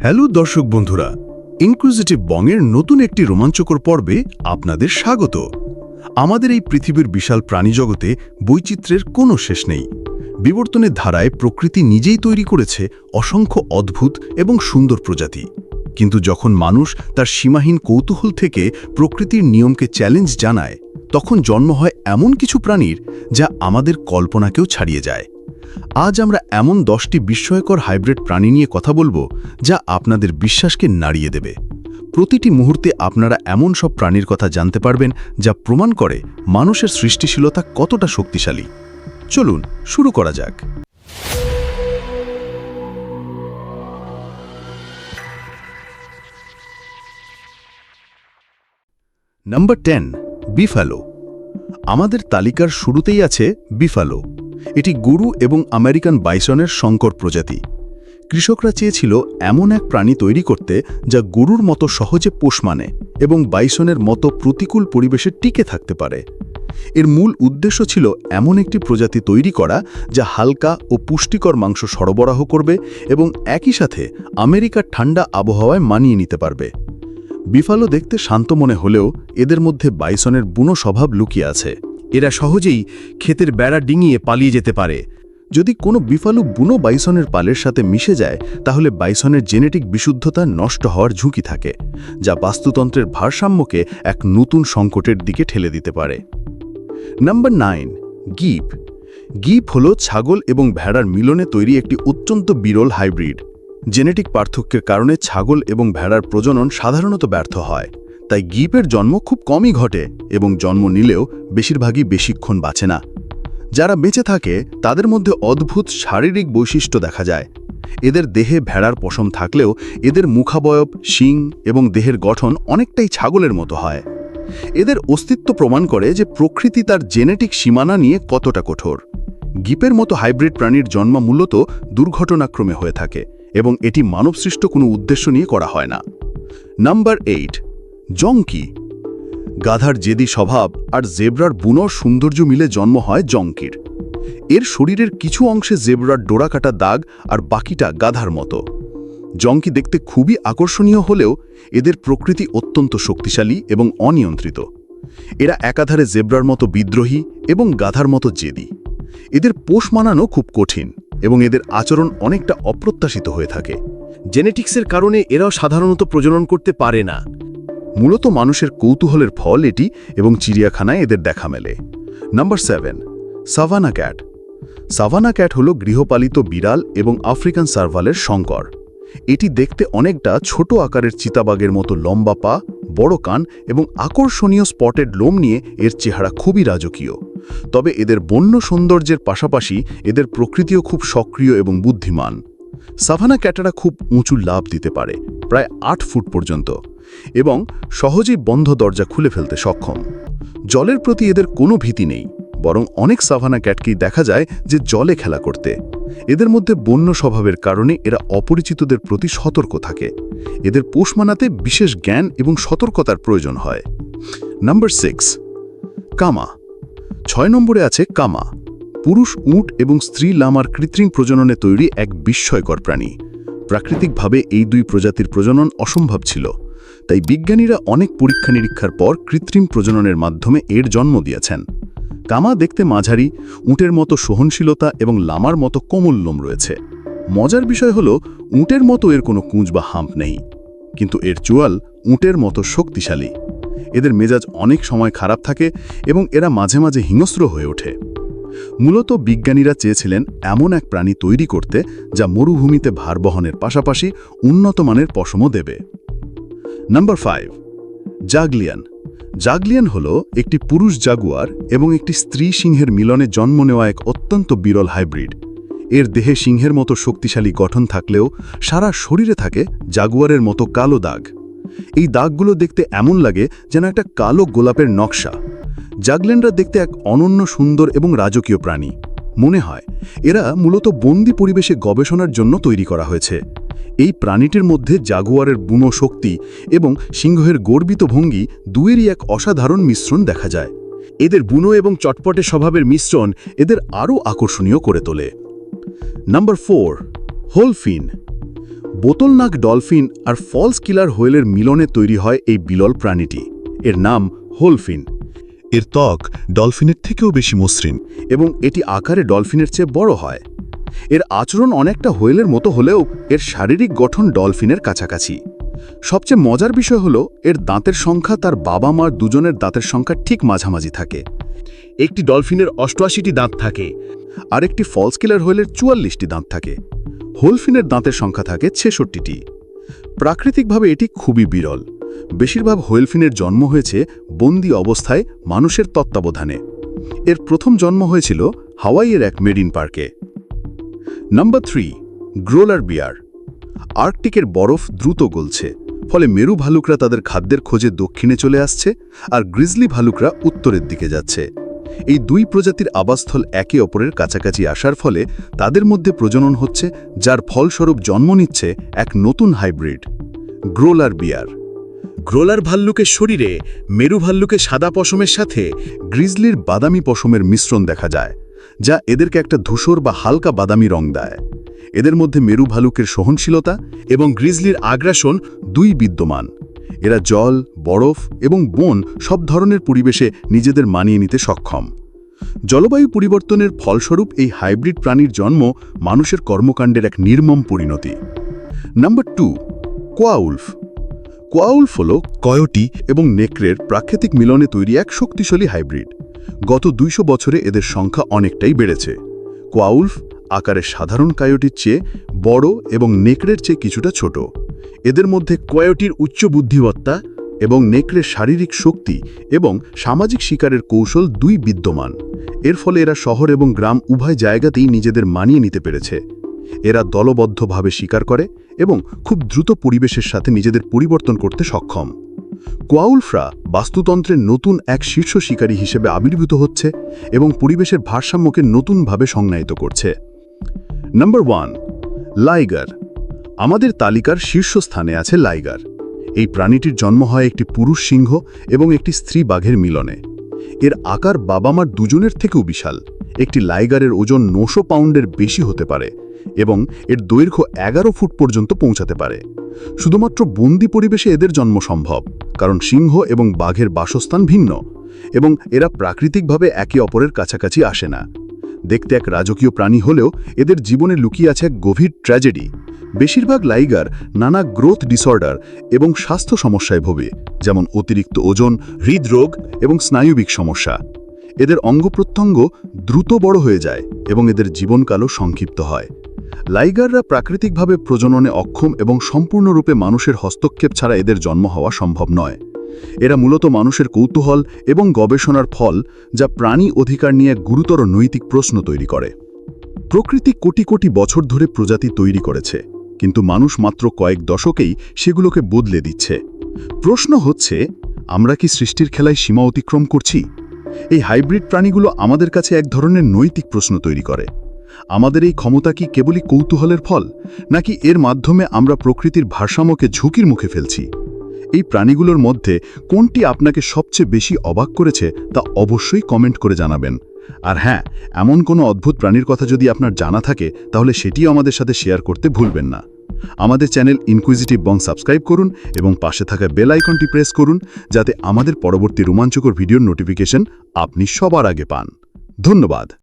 Hello দর্শক বন্ধুরা ইনক্লুজিটিভ বংয়ের নতুন একটি রোমাঞ্চকর পর্বে আপনাদের স্বাগত। আমাদের এই পৃথিবীর বিশাল প্রাণীজগতে বৈচিত্র্যের কোনো শেষ নেই। বিবর্তনের ধারায় প্রকৃতি নিজেই তৈরি করেছে অসংখ্য অদ্ভুত এবং সুন্দর প্রজাতি। কিন্তু যখন মানুষ তার সীমাহীন কৌতূহল থেকে প্রকৃতির নিয়মকে চ্যালেঞ্জ জানায়, তখন জন্ম হয় এমন কিছু প্রাণীর যা আমাদের কল্পনাকেও ছাড়িয়ে যায়। আজ আমরা এমন দশটি বিস্ময়কর হাইব্রিড প্রাণী নিয়ে কথা বলব যা আপনাদের বিশ্বাসকে নাড়িয়ে দেবে। প্রতিটি মুহূর্তে আপনারা এমন সব প্রাণীর কথা জানতে পারবেন যা প্রমাণ করে মানুষের সৃষ্টিশীলতা কতটা শক্তিশালী। চলুন, শুরু করা যাক। Number ten, buffalo. আমাদের তালিকার শুরুতেই আছে বিফালো। এটি গরু এবং আমেরিকান বাইসনের সংকর প্রজাতি। কৃষকরা চেয়েছিল এমন এক প্রাণী তৈরি করতে যা গরুর মতো সহজে পোষ মানে এবং বাইসনের মতো প্রতিকূল পরিবেশে টিকে থাকতে পারে। এর মূল উদ্দেশ্য ছিল এমন একটি প্রজাতি তৈরি করা যা হালকা ও পুষ্টিকর মাংস সরবরাহ করবে এবং একই সাথে আমেরিকার ঠান্ডা আবহাওয়ায় মানিয়ে নিতে পারবে। বিফালো দেখতে শান্ত মনে হলেও এদের মধ্যে বাইসনের বুনো স্বভাব লুকিয়ে আছে। এরা সহজেই ক্ষেতের বেড়া ডিঙিয়ে পালিয়ে যেতে পারে। যদি কোনো বিফালু বুনো বাইসনের পালের সাথে মিশে যায়, তাহলে বাইসনের জেনেটিক বিশুদ্ধতা নষ্ট হওয়ার ঝুঁকি থাকে, যা বাস্তুতন্ত্রের ভারসাম্যকে এক নতুন সংকটের দিকে ঠেলে দিতে পারে। Number nine, গিপ। গিপ হল ছাগল এবং ভেড়ার মিলনে তৈরি একটি অত্যন্ত বিরল হাইব্রিড। জেনেটিক পার্থক্যের কারণে ছাগল এবং ভেড়ার প্রজনন সাধারণত ব্যর্থ হয়। তাই গিপের জন্ম খুব কমই ঘটে এবং জন্ম নিলেও বেশিরভাগই বেশিক্ষণ বাঁচে না। যারা বেঁচে থাকে, তাদের মধ্যে অদ্ভুত শারীরিক বৈশিষ্ট্য দেখা যায়। এদের দেহে ভেড়ার পশম থাকলেও এদের মুখাবয়ব, শিং এবং দেহের গঠন অনেকটাই ছাগলের মতো হয়। এদের অস্তিত্ব প্রমাণ করে যে প্রকৃতি তার জেনেটিক সীমানা নিয়ে কতটা কঠোর। গিপের মতো হাইব্রিড প্রাণীর জন্ম মূলত দুর্ঘটনাক্রমে হয়ে থাকে এবং এটি মানবসৃষ্ট কোনো উদ্দেশ্য নিয়ে করা হয় না। নাম্বার এইট জঙ্কি গাধার জেদি স্বভাব আর জেব্রার বুনর সৌন্দর্য মিলে জন্ম হয় জঙ্কির এর শরীরের কিছু অংশে জেব্রার ডোরাকাটা দাগ আর বাকিটা গাধার মতো। জঙ্কি দেখতে খুবই আকর্ষণীয় হলেও এদের প্রকৃতি অত্যন্ত শক্তিশালী এবং অনিয়ন্ত্রিত। এরা একাধারে জেব্রার মতো বিদ্রোহী এবং গাধার মতো জেদি। এদের পোষ মানানো খুব কঠিন এবং এদের আচরণ অনেকটা অপ্রত্যাশিত হয়ে থাকে। জেনেটিক্সের কারণে এরাও সাধারণত প্রজনন করতে পারে না। মূলত মানুষের কৌতূহলের ফল এটি এবং চিড়িয়াখানায় এদের দেখা মেলে। Number seven, savannah cat. Savannah cat হল গৃহপালিত বিড়াল এবং আফ্রিকান সার্ভালের সংকর এটি দেখতে অনেকটা ছোট আকারের চিতাবাগের মতো লম্বা পা, বড় কান এবং আকর্ষণীয় স্পটেড লোম নিয়ে এর চেহারা খুবই রাজকীয়। তবে এদের বন্য সৌন্দর্যের পাশাপাশি এদের প্রকৃতিও খুব সক্রিয় এবং বুদ্ধিমান। সাভানা ক্যাটেরা খুব উঁচু লাভ দিতে পারে, প্রায় আট ফুট পর্যন্ত, এবং সহজেই বন্ধ দরজা খুলে ফেলতে সক্ষম। জলের প্রতি এদের কোনো ভীতি নেই, বরং অনেক সাভানা ক্যাটকেই দেখা যায় যে জলে খেলা করতে। এদের মধ্যে বন্য স্বভাবের কারণে এরা অপরিচিতদের প্রতি সতর্ক থাকে। এদের পোষ মানাতে বিশেষ জ্ঞান এবং সতর্কতার প্রয়োজন হয়। নাম্বার সিক্স, কামা। ছয় নম্বরে আছে কামা। পুরুষ, উট এবং স্ত্রী লামার কৃত্রিম প্রজননে তৈরি এক বিস্ময়কর প্রাণী। প্রাকৃতিকভাবে এই দুই প্রজাতির প্রজনন অসম্ভব ছিল। তাই বিজ্ঞানীরা অনেক পরীক্ষা নিরীক্ষার পর কৃত্রিম প্রজননের মাধ্যমে এর জন্ম দিয়েছেন। কামা দেখতে মাঝারি, উটের মতো সহনশীলতা এবং লামার মতো কোমল লোম রয়েছে। মজার বিষয় হল, উটের মতো এর কোনো কুঁজ বা হাম্প নেই। কিন্তু এর চোয়াল উটের মতো শক্তিশালী। এদের মেজাজ অনেক সময় খারাপ থাকে এবং এরা মাঝে মাঝে হিংস্র হয়ে ওঠে। মূলত বিজ্ঞানীরা চেয়েছিলেন এমন এক প্রাণী তৈরি করতে যা মরুভূমিতে ভার বহনের পাশাপাশি উন্নত মানের পশমও দেবে। Number five, জাগলিয়ান। জাগলিয়ান হল একটি পুরুষ জাগুয়ার এবং একটি স্ত্রী সিংহের মিলনে জন্ম নেওয়া এক অত্যন্ত বিরল হাইব্রিড। এর দেহে সিংহের মতো শক্তিশালী গঠন থাকলেও সারা শরীরে থাকে জাগুয়ারের মতো কালো দাগ। এই দাগগুলো দেখতে এমন লাগে যেন একটা কালো গোলাপের নকশা। জাগলেনরা দেখতে এক অনন্য সুন্দর এবং রাজকীয় প্রাণী। মনে হয়, এরা মূলত বন্দি পরিবেশে গবেষণার জন্য তৈরি করা হয়েছে। এই প্রাণীটির মধ্যে জাগুয়ারের বুনো শক্তি এবং সিংহের গর্বিত ভঙ্গি দুয়েরই এক অসাধারণ মিশ্রণ দেখা যায়। এদের বুনো এবং চটপটে স্বভাবের মিশ্রণ এদের আরও আকর্ষণীয় করে তোলে। Number four, wholphin. বোতলনাক ডলফিন আর ফলস কিলার হোয়েলের মিলনে তৈরি হয় এই বিলল প্রাণীটি। এর নাম হোলফিন। এর ত্বক ডলফিনের থেকেও বেশি মসৃণ এবং এটি আকারে ডলফিনের চেয়ে বড় হয়। এর আচরণ অনেকটা হোয়েলের মতো হলেও এর শারীরিক গঠন ডলফিনের কাছাকাছি। সবচেয়ে মজার বিষয় হলো এর দাঁতের সংখ্যা তার বাবা মার দুজনের দাঁতের সংখ্যা ঠিক মাঝামাঝি থাকে। একটি ডলফিনের অষ্টআশিটি দাঁত থাকে আর একটি ফলস কিলার হোয়েলের চুয়াল্লিশটি দাঁত থাকে। হোলফিনের দাঁতের সংখ্যা থাকে ছেষট্টিটি। প্রাকৃতিকভাবে এটি খুবই বিরল। বেশিরভাগ হোয়েলফিনের জন্ম হয়েছে বন্দি অবস্থায় মানুষের তত্ত্বাবধানে। এর প্রথম জন্ম হয়েছিল হাওয়াইয়ের এক মেরিন পার্কে। নাম্বার থ্রি, গ্রোলার বিয়ার। আর্কটিকের বরফ দ্রুত গলছে, ফলে মেরু ভালুকরা তাদের খাদ্যের খোঁজে দক্ষিণে চলে আসছে আর গ্রিজলি ভালুকরা উত্তরের দিকে যাচ্ছে। এই দুই প্রজাতির আবাসস্থল একে অপরের কাছাকাছি আসার ফলে তাদের মধ্যে প্রজনন হচ্ছে, যার ফলস্বরূপ জন্ম নিচ্ছে এক নতুন হাইব্রিড, গ্রোলার বিয়ার। গ্রোলার ভাল্লুকের শরীরে মেরু ভাল্লুকে সাদা পশমের সাথে গ্রিজলির বাদামি পশমের মিশ্রণ দেখা যায়, যা এদেরকে একটা ধূসর বা হালকা বাদামি রং দেয়। এদের মধ্যে মেরু ভালুকের সহনশীলতা এবং গ্রিজলির আগ্রাসন দুই বিদ্যমান। এরা জল, বরফ এবং বন সব ধরনের পরিবেশে নিজেদের মানিয়ে নিতে সক্ষম। জলবায়ু পরিবর্তনের ফলস্বরূপ এই হাইব্রিড প্রাণীর জন্ম মানুষের কর্মকাণ্ডের এক নির্মম পরিণতি। নাম্বার টু কোয়াউলফ কোয়াউলফ হল কয়োটি এবং নেকড়ের প্রাকৃতিক মিলনে তৈরি এক শক্তিশালী হাইব্রিড। গত দুইশো বছরে এদের সংখ্যা অনেকটাই বেড়েছে। কোয়াউলফ আকারে সাধারণ কায়োটির চেয়ে বড় এবং নেকড়ের চেয়ে কিছুটা ছোট। এদের মধ্যে কয়োটির উচ্চ বুদ্ধিমত্তা এবং নেকড়ের শারীরিক শক্তি এবং সামাজিক শিকারের কৌশল দুই বিদ্যমান। এর ফলে এরা শহর এবং গ্রাম উভয় জায়গাতেই নিজেদের মানিয়ে নিতে পেরেছে। এরা দলবদ্ধভাবে শিকার করে এবং খুব দ্রুত পরিবেশের সাথে নিজেদের পরিবর্তন করতে সক্ষম। কোয়াউলফরা বাস্তুতন্ত্রের নতুন এক শীর্ষ শিকারী হিসেবে আবির্ভূত হচ্ছে এবং পরিবেশের ভারসাম্যকে নতুনভাবে সংজ্ঞায়িত করছে। Number one, liger. আমাদের তালিকার শীর্ষস্থানে আছে লাইগার। এই প্রাণীটির জন্ম হয় একটি পুরুষ সিংহ এবং একটি স্ত্রী বাঘের মিলনে। এর আকার বাবা মার দুজনের থেকেও বিশাল। একটি লাইগারের ওজন নশো পাউন্ডের বেশি হতে পারে। এবং এর দৈর্ঘ্য এগারো ফুট পর্যন্ত পৌঁছাতে পারে। শুধুমাত্র বন্দি পরিবেশে এদের জন্ম সম্ভব, কারণ সিংহ এবং বাঘের বাসস্থান ভিন্ন এবং এরা প্রাকৃতিকভাবে একে অপরের কাছাকাছি আসে না। দেখতে এক রাজকীয় প্রাণী হলেও এদের জীবনে লুকিয়ে আছে এক গভীর ট্র্যাজেডি। বেশিরভাগ লাইগার নানা গ্রোথ ডিসঅর্ডার এবং স্বাস্থ্য সমস্যায় ভোগে, যেমন অতিরিক্ত ওজন, হৃদরোগ এবং স্নায়ুবিক সমস্যা। এদের অঙ্গপ্রত্যঙ্গ দ্রুত বড় হয়ে যায় এবং এদের জীবনকালও সংক্ষিপ্ত হয়। লাইগাররা প্রাকৃতিকভাবে প্রজননে অক্ষম এবং সম্পূর্ণরূপে মানুষের হস্তক্ষেপ ছাড়া এদের জন্ম হওয়া সম্ভব নয়। এরা মূলত মানুষের কৌতূহল এবং গবেষণার ফল যা প্রাণী অধিকার নিয়ে গুরুতর নৈতিক প্রশ্ন তৈরি করে। প্রকৃতি কোটি কোটি বছর ধরে প্রজাতি তৈরি করেছে, কিন্তু মানুষ মাত্র কয়েক দশকেই সেগুলোকে বদলে দিচ্ছে। প্রশ্ন হচ্ছে, আমরা কি সৃষ্টির খেলায় সীমা অতিক্রম করছি? এই হাইব্রিড প্রাণীগুলো আমাদের কাছে এক ধরনের নৈতিক প্রশ্ন তৈরি করে। আমাদের এই ক্ষমতা কি কেবলই কৌতূহলের ফল, নাকি এর মাধ্যমে আমরা প্রকৃতির ভারসাম্যকে ঝুঁকির মুখে ফেলছি? এই প্রাণীগুলোর মধ্যে কোনটি আপনাকে সবচেয়ে বেশি অবাক করেছে, তা অবশ্যই কমেন্ট করে জানাবেন। আর হ্যাঁ এমন কোনো অদ্ভুত প্রাণীর কথা যদি আপনার জানা থাকে, তাহলে সেটিও আমাদের সাথে শেয়ার করতে ভুলবেন না। আমাদের চ্যানেল ইনকুইজিটিভ বং সাবস্ক্রাইব করুন এবং পাশে থাকা বেল আইকনটি প্রেস করুন, যাতে আমাদের পরবর্তী রোমাঞ্চকর ভিডিওর নোটিফিকেশন আপনি সবার আগে পান। ধন্যবাদ।